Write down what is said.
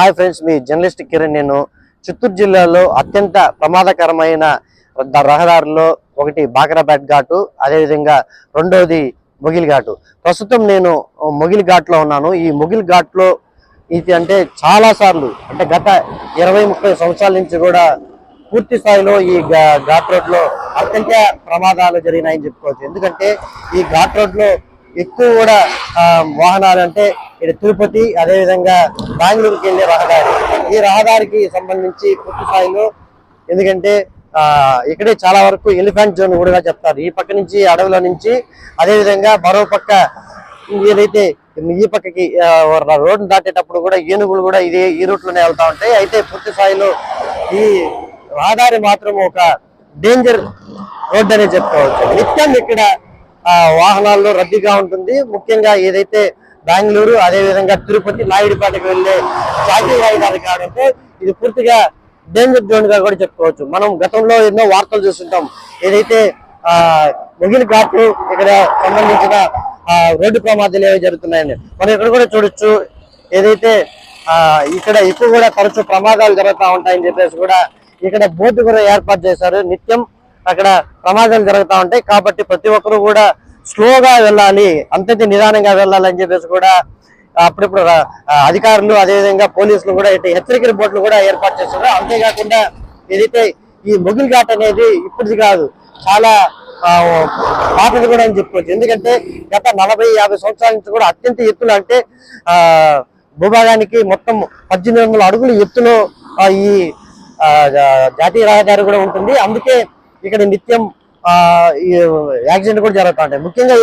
Hi friends మీ journalist Kiran నేను. చిత్తూరు జిల్లాలో అత్యంత ప్రమాదకరమైన రహదారుల్లో ఒకటి బాకరాపేట్ ఘాటు అదేవిధంగా రెండవది మొగిలి ఘాటు. ప్రస్తుతం నేను మొగిలి ఘాట్లో ఉన్నాను. ఈ మొగిలి ఘాట్లో ఇది అంటే చాలా సార్లు అంటే గత ఇరవై ముప్పై సంవత్సరాల నుంచి కూడా పూర్తి స్థాయిలో ఈ ఘా- ఘాట్ రోడ్లో అత్యంత ప్రమాదాలు జరిగినాయని చెప్పుకోవచ్చు. ఎందుకంటే ఈ ఘాట్ రోడ్లో ఎక్కువ కూడా వాహనాలు అంటే ఇక్కడ తిరుపతి అదేవిధంగా బెంగళూరుకి వెళ్ళే రహదారి. ఈ రహదారికి సంబంధించి పూర్తి స్థాయిలో ఎందుకంటే ఆ ఇక్కడే చాలా వరకు ఎలిఫెంట్ జోన్ కూడా చెప్తారు. ఈ పక్క నుంచి అడవిలో నుంచి అదేవిధంగా మరో పక్క ఏదైతే ఈ పక్కకి రోడ్డు దాటేటప్పుడు కూడా ఏనుగులు కూడా ఇదే ఈ రూట్లోనే వెళ్తా ఉంటాయి. అయితే పూర్తి స్థాయిలో ఈ రహదారి మాత్రం ఒక డేంజర్ రోడ్ అనే చెప్పుకోవచ్చు. నిత్యం ఇక్కడ ఆ, వాహనాల్లో రద్దీగా ఉంటుంది. ముఖ్యంగా ఏదైతే బెంగళూరు అదే విధంగా తిరుపతి నాయుడుపేటకు వెళ్ళే జాతీయ రాజధాని కావాలంటే ఇది పూర్తిగా డేంజర్ జోన్గా కూడా చెప్పుకోవచ్చు. మనం గతంలో ఎన్నో వార్తలు చూస్తుంటాం. ఏదైతే ఆ మొగిలి ఇక్కడ సంబంధించిన రోడ్డు ప్రమాదాలు ఏవి జరుగుతున్నాయని. మనం ఇక్కడ కూడా చూడొచ్చు. ఏదైతే ఆ ఇక్కడ ఎక్కువ కూడా తరచూ ప్రమాదాలు జరుగుతూ ఉంటాయని చెప్పేసి కూడా ఇక్కడ బోర్డు కూడా ఏర్పాటు చేశారు. నిత్యం అక్కడ ప్రమాదాలు జరుగుతూ ఉంటాయి. కాబట్టి ప్రతి ఒక్కరు కూడా స్లోగా వెళ్ళాలి అంతంత నిదానంగా వెళ్ళాలని చెప్పేసి కూడా అప్పుడప్పుడు అధికారులు అదేవిధంగా పోలీసులు కూడా ఇటు హెచ్చరికల బోర్డులు కూడా ఏర్పాటు చేస్తున్నారు అంతేకాకుండా ఏదైతే ఈ మొగిల్ ఘాట్ అనేది ఇప్పటిది కాదు చాలా పాతది కూడా అని చెప్పుకోవచ్చు. ఎందుకంటే గత నలభై యాభై సంవత్సరాల నుంచి కూడా అత్యంత ఎత్తులు అంటే ఆ భూభాగానికి మొత్తం పద్దెనిమిది వందల అడుగులు ఎత్తులో ఈ జా- జాతీయ రహదారి కూడా ఉంటుంది. అందుకే ఇక్కడ నిత్యం యాక్సిడెంట్ కూడా జరుగుతూ ఉంటాయి. ముఖ్యంగా